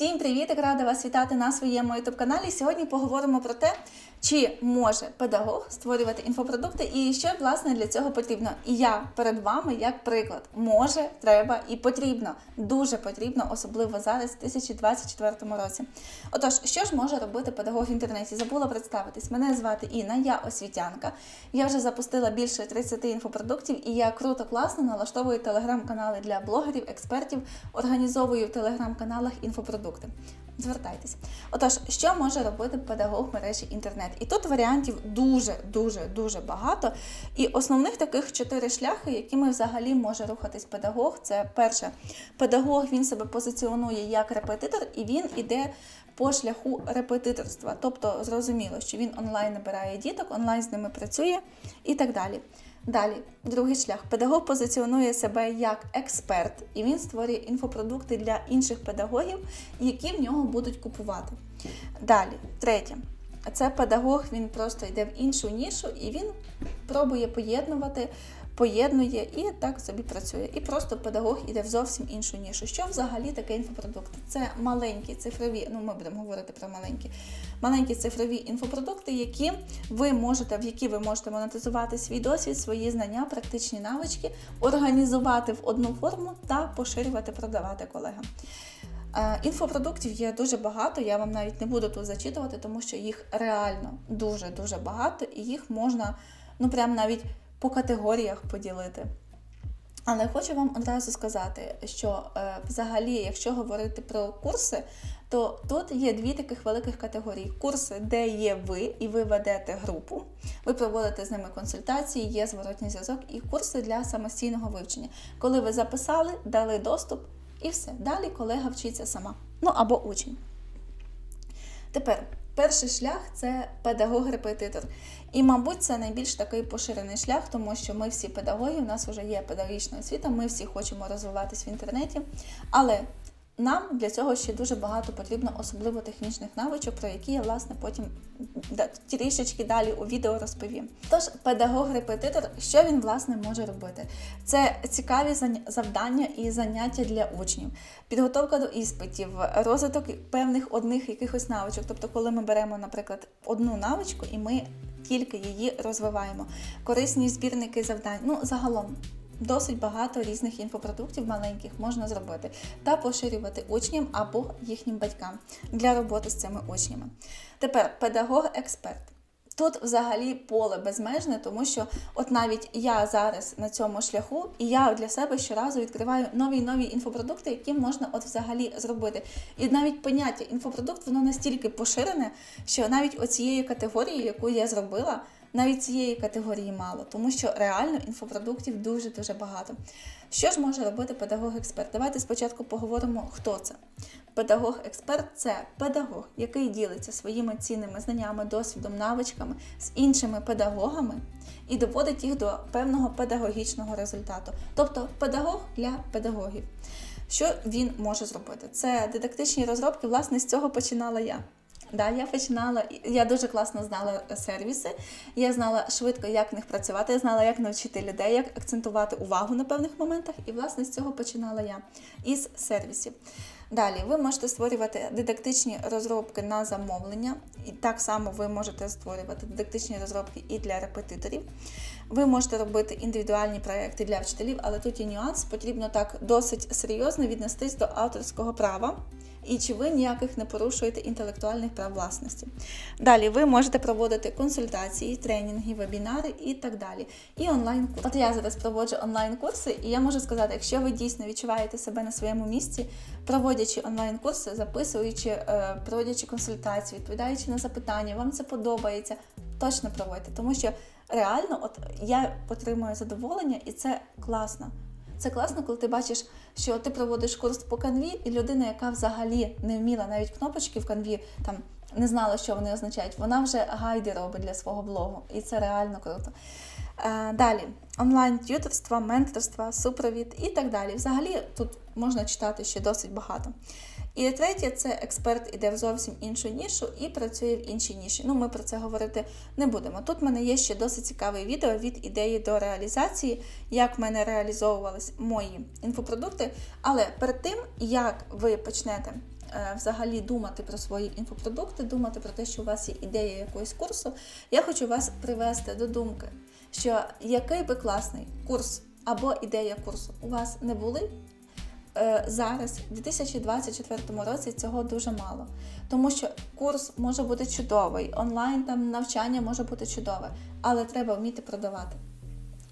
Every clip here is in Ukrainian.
Всім привіт! Рада вас вітати на своєму youtube каналі. Сьогодні поговоримо про те, чи може педагог створювати інфопродукти і що власне для цього потрібно. І я перед вами як приклад може, треба і потрібно. Дуже потрібно, особливо зараз, в 2024 році. Отож, що ж може робити педагог в інтернеті? Забула представитись. Мене звати Інна, я освітянка. Я вже запустила більше 30 інфопродуктів, і я круто, класно налаштовую телеграм-канали для блогерів, експертів, організовую в телеграм-каналах інфопродукти. Звертайтесь. Отож, що може робити педагог мережі інтернет? І тут варіантів дуже, дуже, дуже багато. І основних таких чотири шляхи, якими взагалі може рухатись педагог, це перше, педагог він себе позиціонує як репетитор, і він іде по шляху репетиторства. Тобто зрозуміло, що він онлайн набирає діток, онлайн з ними працює і так далі. Далі, другий шлях. Педагог позиціонує себе як експерт, і він створює інфопродукти для інших педагогів, які в нього будуть купувати. Далі, третє. Це педагог, він просто йде в іншу нішу і він пробує поєднувати, поєднує і так собі працює. І просто педагог іде в зовсім іншу нішу. Що взагалі таке інфопродукти? Це маленькі цифрові, ну ми будемо говорити про маленькі, маленькі цифрові інфопродукти, які ви можете, в які ви можете монетизувати свій досвід, свої знання, практичні навички, організувати в одну форму та поширювати, продавати колегам. Е, Інфопродуктів є дуже багато, я вам навіть не буду тут зачитувати, тому що їх реально дуже-дуже багато, і їх можна ну прям навіть по категоріях поділити. Але хочу вам одразу сказати, що е, взагалі, якщо говорити про курси, то тут є дві таких великих категорії: курси, де є ви, і ви ведете групу, ви проводите з ними консультації, є зворотній зв'язок, і курси для самостійного вивчення. Коли ви записали, дали доступ, і все. Далі колега вчиться сама. Ну або учень. Тепер перший шлях це педагог-репетитор. І, мабуть, це найбільш такий поширений шлях, тому що ми всі педагоги, у нас вже є педагогічна освіта, ми всі хочемо розвиватись в інтернеті. Але нам для цього ще дуже багато потрібно, особливо технічних навичок, про які я власне потім трішечки далі у відео розповім. Тож, педагог-репетитор, що він власне може робити? Це цікаві завдання і заняття для учнів, підготовка до іспитів, розвиток певних одних якихось навичок. Тобто, коли ми беремо, наприклад, одну навичку і ми тільки її розвиваємо, корисні збірники завдань. Ну, загалом досить багато різних інфопродуктів маленьких можна зробити та поширювати учням або їхнім батькам для роботи з цими учнями. Тепер педагог-експерт. Тут взагалі поле безмежне, тому що от навіть я зараз на цьому шляху, і я для себе щоразу відкриваю нові нові інфопродукти, які можна от взагалі зробити. І навіть поняття інфопродукт воно настільки поширене, що навіть оцієї категорії, яку я зробила, навіть цієї категорії мало, тому що реально інфопродуктів дуже дуже багато. Що ж може робити педагог-експерт? Давайте спочатку поговоримо, хто це. Педагог-експерт це педагог, який ділиться своїми цінними знаннями, досвідом, навичками з іншими педагогами і доводить їх до певного педагогічного результату. Тобто педагог для педагогів. Що він може зробити? Це дидактичні розробки, власне, з цього починала я. Да, я починала, я дуже класно знала сервіси, я знала швидко, як в них працювати, я знала, як навчити людей, як акцентувати увагу на певних моментах, і, власне, з цього починала я із сервісів. Далі ви можете створювати дидактичні розробки на замовлення, і так само ви можете створювати дидактичні розробки і для репетиторів. Ви можете робити індивідуальні проекти для вчителів, але тут є нюанс, потрібно так досить серйозно віднестись до авторського права. І чи ви ніяких не порушуєте інтелектуальних прав власності. Далі ви можете проводити консультації, тренінги, вебінари і так далі. І онлайн курси. От я зараз проводжу онлайн-курси, і я можу сказати, якщо ви дійсно відчуваєте себе на своєму місці, проводячи онлайн-курси, записуючи, е, проводячи консультації, відповідаючи на запитання, вам це подобається, точно проводьте, тому що реально, от я отримую задоволення, і це класно. Це класно, коли ти бачиш, що ти проводиш курс по канві, і людина, яка взагалі не вміла навіть кнопочки в канві, там не знала, що вони означають, вона вже гайди робить для свого блогу, і це реально круто. Е, Далі онлайн-тюторство, менторство, супровід і так далі. Взагалі тут можна читати ще досить багато. І третє, це експерт іде в зовсім іншу нішу і працює в іншій ніші. Ну, ми про це говорити не будемо. Тут в мене є ще досить цікаве відео від ідеї до реалізації, як в мене реалізовувались мої інфопродукти. Але перед тим, як ви почнете е, взагалі думати про свої інфопродукти, думати про те, що у вас є ідея якогось курсу, я хочу вас привести до думки, що який би класний курс або ідея курсу у вас не були. Е, Зараз, в 2024 році, цього дуже мало. Тому що курс може бути чудовий, онлайн там навчання може бути чудове, але треба вміти продавати.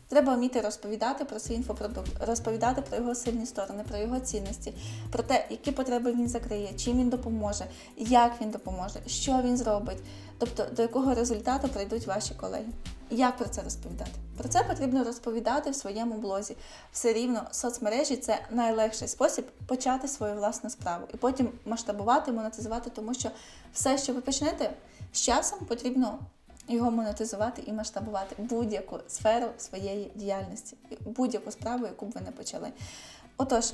Треба вміти розповідати про свій інфопродукт, розповідати про його сильні сторони, про його цінності, про те, які потреби він закриє, чим він допоможе, як він допоможе, що він зробить, тобто до якого результату прийдуть ваші колеги. Як про це розповідати? Про це потрібно розповідати в своєму блозі. Все рівно соцмережі це найлегший спосіб почати свою власну справу і потім масштабувати, монетизувати, тому що все, що ви почнете, з часом потрібно його монетизувати і масштабувати будь-яку сферу своєї діяльності, будь-яку справу, яку б ви не почали. Отож,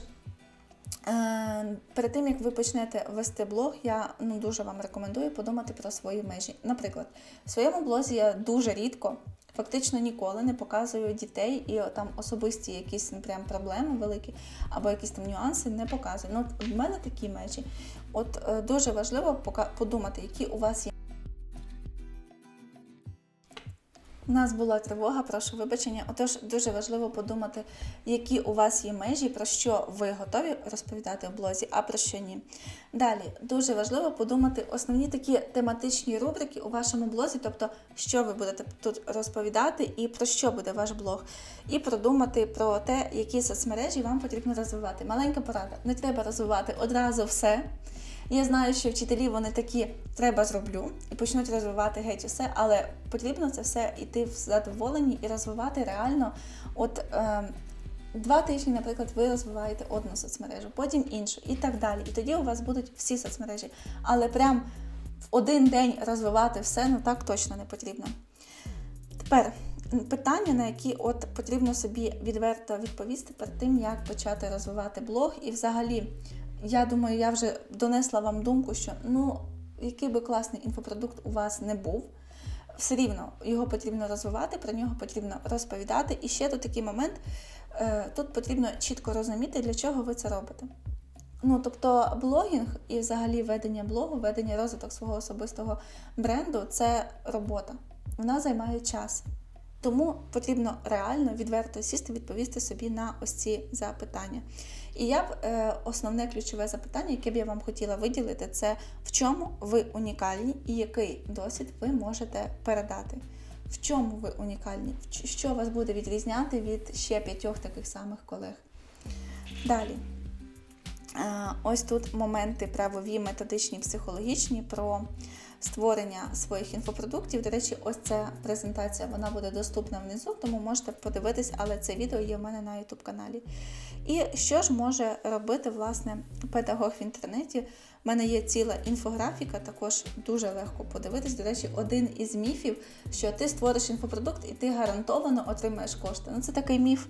е, перед тим як ви почнете вести блог, я ну, дуже вам рекомендую подумати про свої межі. Наприклад, в своєму блозі я дуже рідко. Фактично ніколи не показую дітей і там особисті якісь ну, прям проблеми великі або якісь там нюанси не показую. Ну, в мене такі межі. От е, дуже важливо подумати, які у вас є. У нас була тривога, прошу вибачення. Отож, дуже важливо подумати, які у вас є межі, про що ви готові розповідати в блозі, а про що ні. Далі дуже важливо подумати основні такі тематичні рубрики у вашому блозі, тобто, що ви будете тут розповідати і про що буде ваш блог, і продумати про те, які соцмережі вам потрібно розвивати. Маленька порада: не треба розвивати одразу все. Я знаю, що вчителі вони такі треба зроблю і почнуть розвивати геть усе, але потрібно це все йти в задоволенні і розвивати реально. От е, два тижні, наприклад, ви розвиваєте одну соцмережу, потім іншу і так далі. І тоді у вас будуть всі соцмережі. Але прям в один день розвивати все, ну так точно не потрібно. Тепер питання, на які от потрібно собі відверто відповісти перед тим, як почати розвивати блог. І взагалі, я думаю, я вже донесла вам думку, що ну, який би класний інфопродукт у вас не був, все рівно його потрібно розвивати, про нього потрібно розповідати. І ще тут такий момент, е, тут потрібно чітко розуміти, для чого ви це робите. Ну, тобто, блогінг і взагалі ведення блогу, ведення розвиток свого особистого бренду це робота. Вона займає час. Тому потрібно реально відверто сісти, відповісти собі на ось ці запитання. І я б е, основне ключове запитання, яке б я вам хотіла виділити, це в чому ви унікальні і який досвід ви можете передати. В чому ви унікальні? Що вас буде відрізняти від ще п'ятьох таких самих колег? Далі. Е, Ось тут моменти правові, методичні, психологічні про створення своїх інфопродуктів. До речі, ось ця презентація вона буде доступна внизу, тому можете подивитись, але це відео є в мене на YouTube каналі. І що ж може робити власне педагог в інтернеті? У мене є ціла інфографіка, також дуже легко подивитись. До речі, один із міфів, що ти створиш інфопродукт і ти гарантовано отримаєш кошти. Ну це такий міф.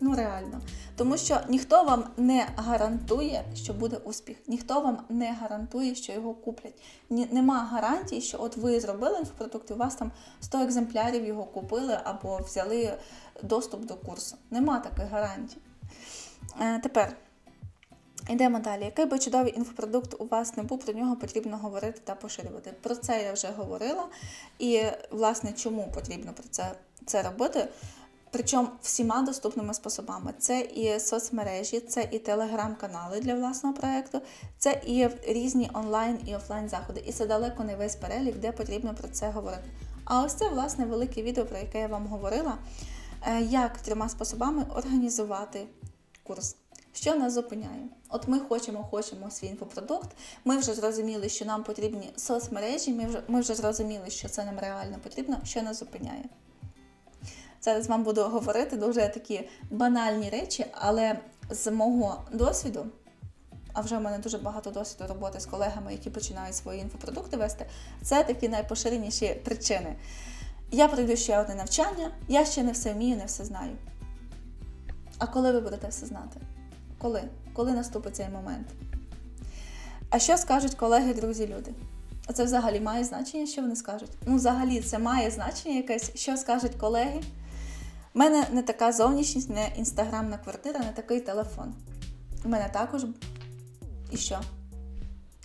Ну реально, тому що ніхто вам не гарантує, що буде успіх, ніхто вам не гарантує, що його куплять. Ні, нема гарантії, що от ви зробили інфопродукт, і у вас там 100 екземплярів його купили або взяли доступ до курсу. Нема таких гарантій. Е, тепер йдемо далі. Який би чудовий інфопродукт у вас не був, про нього потрібно говорити та поширювати. Про це я вже говорила. І, власне, чому потрібно про це, це робити? Причому всіма доступними способами. Це і соцмережі, це і телеграм-канали для власного проєкту, це і різні онлайн і офлайн заходи. І це далеко не весь перелік, де потрібно про це говорити. А ось це, власне, велике відео, про яке я вам говорила, е, як трьома способами організувати курс. Що нас зупиняє? От ми хочемо, хочемо свій інфопродукт. Ми вже зрозуміли, що нам потрібні соцмережі. Ми вже ми вже зрозуміли, що це нам реально потрібно. Що нас зупиняє? Зараз вам буду говорити дуже такі банальні речі, але з мого досвіду, а вже в мене дуже багато досвіду роботи з колегами, які починають свої інфопродукти вести, це такі найпоширеніші причини. Я пройду ще одне навчання, я ще не все вмію, не все знаю. А коли ви будете все знати? Коли? Коли наступить цей момент? А що скажуть колеги, друзі, люди? А Це взагалі має значення, що вони скажуть? Ну, взагалі, це має значення якесь, що скажуть колеги. У мене не така зовнішність, не інстаграмна квартира, не такий телефон. У мене також. І що?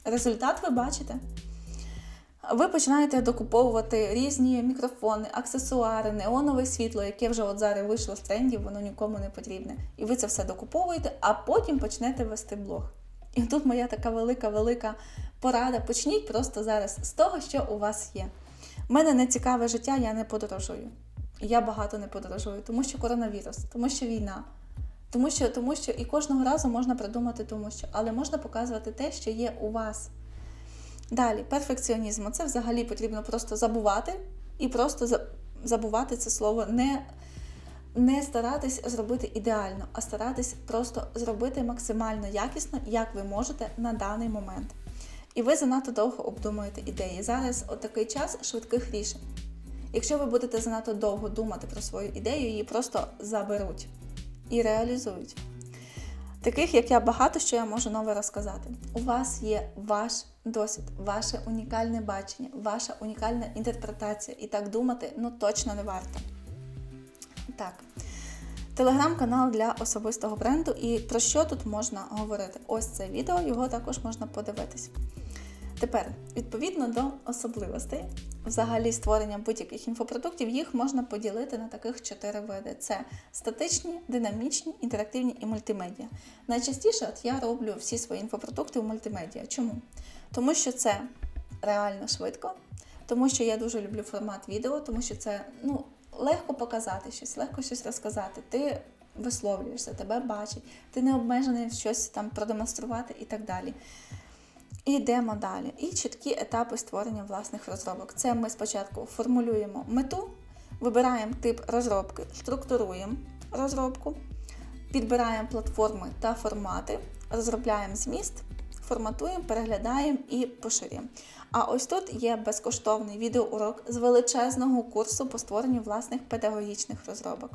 Результат ви бачите. Ви починаєте докуповувати різні мікрофони, аксесуари, неонове світло, яке вже от зараз вийшло з трендів, воно нікому не потрібне. І ви це все докуповуєте, а потім почнете вести блог. І тут моя така велика-велика порада. Почніть просто зараз з того, що у вас є. У мене не цікаве життя, я не подорожую. Я багато не подорожую, тому що коронавірус, тому що війна. Тому що, тому що і кожного разу можна придумати, тому що, але можна показувати те, що є у вас. Далі, перфекціонізм. Це взагалі потрібно просто забувати і просто забувати це слово, не, не старатись зробити ідеально, а старатись просто зробити максимально якісно, як ви можете на даний момент. І ви занадто довго обдумуєте ідеї. Зараз отакий час швидких рішень. Якщо ви будете занадто довго думати про свою ідею, її просто заберуть і реалізують. Таких, як я, багато що я можу нове розказати. У вас є ваш досвід, ваше унікальне бачення, ваша унікальна інтерпретація. І так думати ну точно не варто. Так. Телеграм-канал для особистого бренду. І про що тут можна говорити? Ось це відео, його також можна подивитись. Тепер, відповідно до особливостей, взагалі створення будь-яких інфопродуктів, їх можна поділити на таких чотири види: це статичні, динамічні, інтерактивні і мультимедіа. Найчастіше от я роблю всі свої інфопродукти в мультимедіа. Чому? Тому що це реально швидко, тому що я дуже люблю формат відео, тому що це ну, легко показати щось, легко щось розказати. Ти висловлюєшся, тебе бачать, ти не обмежений щось там продемонструвати і так далі. І йдемо далі. І чіткі етапи створення власних розробок. Це ми спочатку формулюємо мету, вибираємо тип розробки, структуруємо розробку, підбираємо платформи та формати, розробляємо зміст, форматуємо, переглядаємо і поширюємо. А ось тут є безкоштовний відеоурок з величезного курсу по створенню власних педагогічних розробок.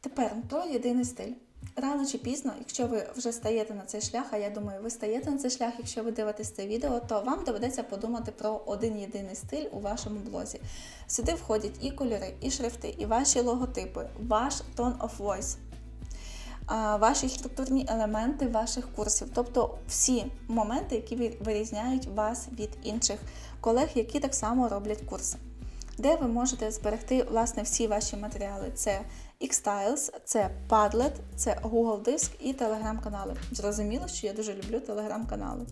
Тепер про єдиний стиль. Рано чи пізно, якщо ви вже стаєте на цей шлях, а я думаю, ви стаєте на цей шлях, якщо ви дивитесь це відео, то вам доведеться подумати про один єдиний стиль у вашому блозі. Сюди входять і кольори, і шрифти, і ваші логотипи, ваш tone of voice, ваші структурні елементи ваших курсів, тобто всі моменти, які вирізняють вас від інших колег, які так само роблять курси. Де ви можете зберегти власне всі ваші матеріали? Це Xtiles, це Padlet, це Google Диск і телеграм-канали. Зрозуміло, що я дуже люблю телеграм-канали.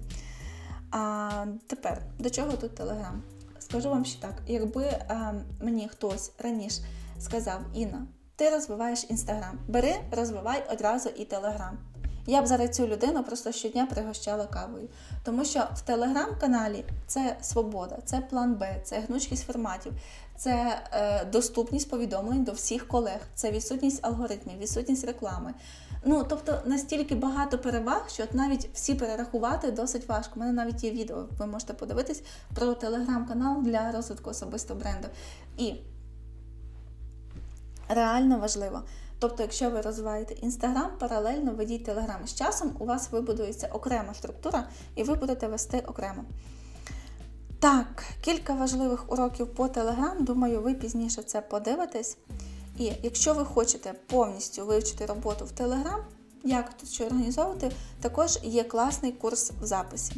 А тепер до чого тут Телеграм? Скажу вам ще так: якби а, мені хтось раніше сказав, Інна, ти розвиваєш інстаграм, бери, розвивай одразу і Телеграм. Я б зараз цю людину просто щодня пригощала кавою. Тому що в телеграм-каналі це свобода, це план Б, це гнучкість форматів, це е, доступність повідомлень до всіх колег, це відсутність алгоритмів, відсутність реклами. Ну, тобто настільки багато переваг, що от навіть всі перерахувати досить важко. У мене навіть є відео, ви можете подивитись про телеграм-канал для розвитку особистого бренду. І реально важливо. Тобто, якщо ви розвиваєте інстаграм, паралельно ведіть телеграм. З часом у вас вибудується окрема структура, і ви будете вести окремо. Так, кілька важливих уроків по телеграм. Думаю, ви пізніше це подивитесь. І якщо ви хочете повністю вивчити роботу в Телеграм, як тут що організовувати, також є класний курс в записі.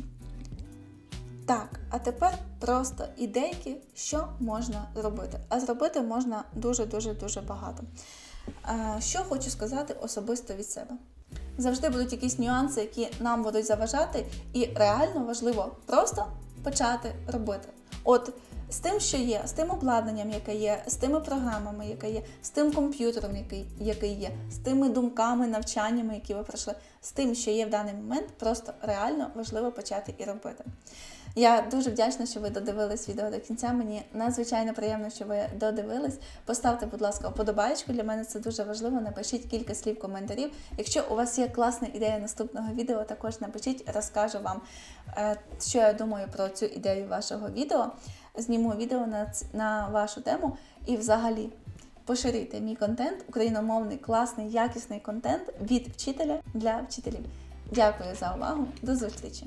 Так, а тепер просто ідейки, що можна зробити. А зробити можна дуже-дуже дуже багато. Е, Що хочу сказати особисто від себе. Завжди будуть якісь нюанси, які нам будуть заважати, і реально важливо просто почати робити. От з тим, що є, з тим обладнанням, яке є, з тими програмами, яке є, з тим комп'ютером, який, який є, з тими думками, навчаннями, які ви пройшли, з тим, що є в даний момент, просто реально важливо почати і робити. Я дуже вдячна, що ви додивились відео до кінця. Мені надзвичайно приємно, що ви додивились. Поставте, будь ласка, вподобайку. Для мене це дуже важливо. Напишіть кілька слів коментарів. Якщо у вас є класна ідея наступного відео, також напишіть, розкажу вам, е, що я думаю про цю ідею вашого відео. Зніму відео на, на вашу тему і взагалі. Поширюйте мій контент, україномовний, класний, якісний контент від вчителя для вчителів. Дякую за увагу. До зустрічі!